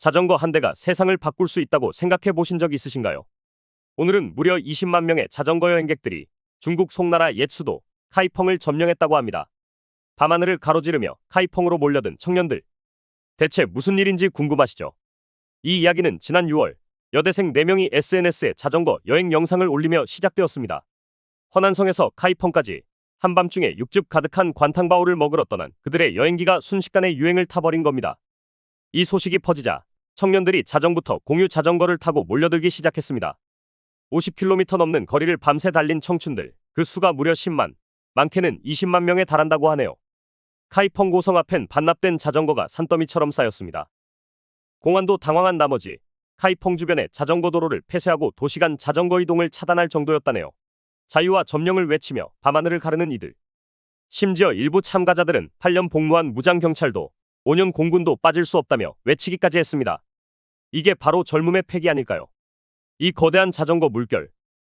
자전거 한 대가 세상을 바꿀 수 있다고 생각해 보신 적 있으신가요? 오늘은 무려 20만 명의 자전거 여행객들이 중국 송나라 옛 수도 카이펑을 점령했다고 합니다. 밤하늘을 가로지르며 카이펑으로 몰려든 청년들. 대체 무슨 일인지 궁금하시죠? 이 이야기는 지난 6월 여대생 4명이 SNS에 자전거 여행 영상을 올리며 시작되었습니다. 허난성에서 카이펑까지 한밤중에 육즙 가득한 관탕바오를 먹으러 떠난 그들의 여행기가 순식간에 유행을 타버린 겁니다. 이 소식이 퍼지자 청년들이 자정부터 공유 자전거를 타고 몰려들기 시작했습니다. 50km 넘는 거리를 밤새 달린 청춘들, 그 수가 무려 10만, 많게는 20만 명에 달한다고 하네요. 카이펑 고성 앞엔 반납된 자전거가 산더미처럼 쌓였습니다. 공안도 당황한 나머지 카이펑 주변의 자전거 도로를 폐쇄하고 도시간 자전거 이동을 차단할 정도였다네요. 자유와 점령을 외치며 밤하늘을 가르는 이들. 심지어 일부 참가자들은 8년 복무한 무장경찰도 5년 공군도 빠질 수 없다며 외치기까지 했습니다. 이게 바로 젊음의 패기 아닐까요? 이 거대한 자전거 물결.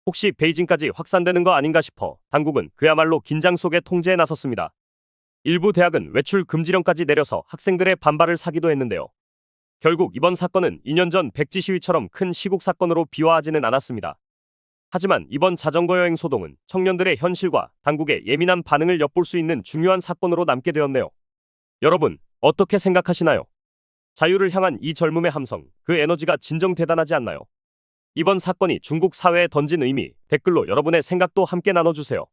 혹시 베이징까지 확산되는 거 아닌가 싶어 당국은 그야말로 긴장 속에 통제에 나섰습니다. 일부 대학은 외출 금지령까지 내려서 학생들의 반발을 사기도 했는데요. 결국 이번 사건은 2년 전 백지 시위처럼 큰 시국 사건으로 비화하지는 않았습니다. 하지만 이번 자전거 여행 소동은 청년들의 현실과 당국의 예민한 반응을 엿볼 수 있는 중요한 사건으로 남게 되었네요. 여러분, 어떻게 생각하시나요? 자유를 향한 이 젊음의 함성, 그 에너지가 진정 대단하지 않나요? 이번 사건이 중국 사회에 던진 의미, 댓글로 여러분의 생각도 함께 나눠주세요.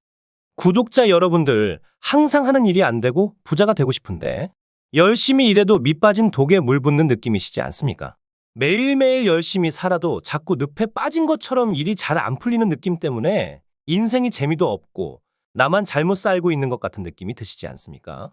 구독자 여러분들, 항상 하는 일이 안 되고 부자가 되고 싶은데, 열심히 일해도 밑 빠진 독에 물 붓는 느낌이시지 않습니까? 매일매일 열심히 살아도 자꾸 늪에 빠진 것처럼 일이 잘 안 풀리는 느낌 때문에 인생이 재미도 없고 나만 잘못 살고 있는 것 같은 느낌이 드시지 않습니까?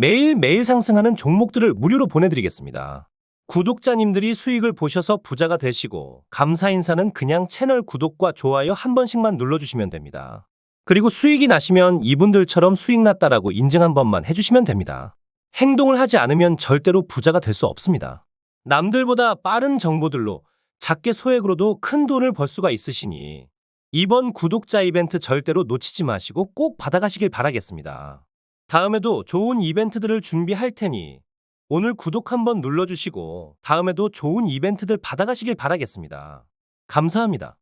매일매일 상승하는 종목들을 무료로 보내드리겠습니다. 구독자님들이 수익을 보셔서 부자가 되시고 감사 인사는 그냥 채널 구독과 좋아요 한 번씩만 눌러주시면 됩니다. 그리고 수익이 나시면 이분들처럼 수익 났다라고 인증 한 번만 해주시면 됩니다. 행동을 하지 않으면 절대로 부자가 될 수 없습니다. 남들보다 빠른 정보들로 작게 소액으로도 큰 돈을 벌 수가 있으시니 이번 구독자 이벤트 절대로 놓치지 마시고 꼭 받아가시길 바라겠습니다. 다음에도 좋은 이벤트들을 준비할 테니 오늘 구독 한번 눌러주시고 다음에도 좋은 이벤트들 받아가시길 바라겠습니다. 감사합니다.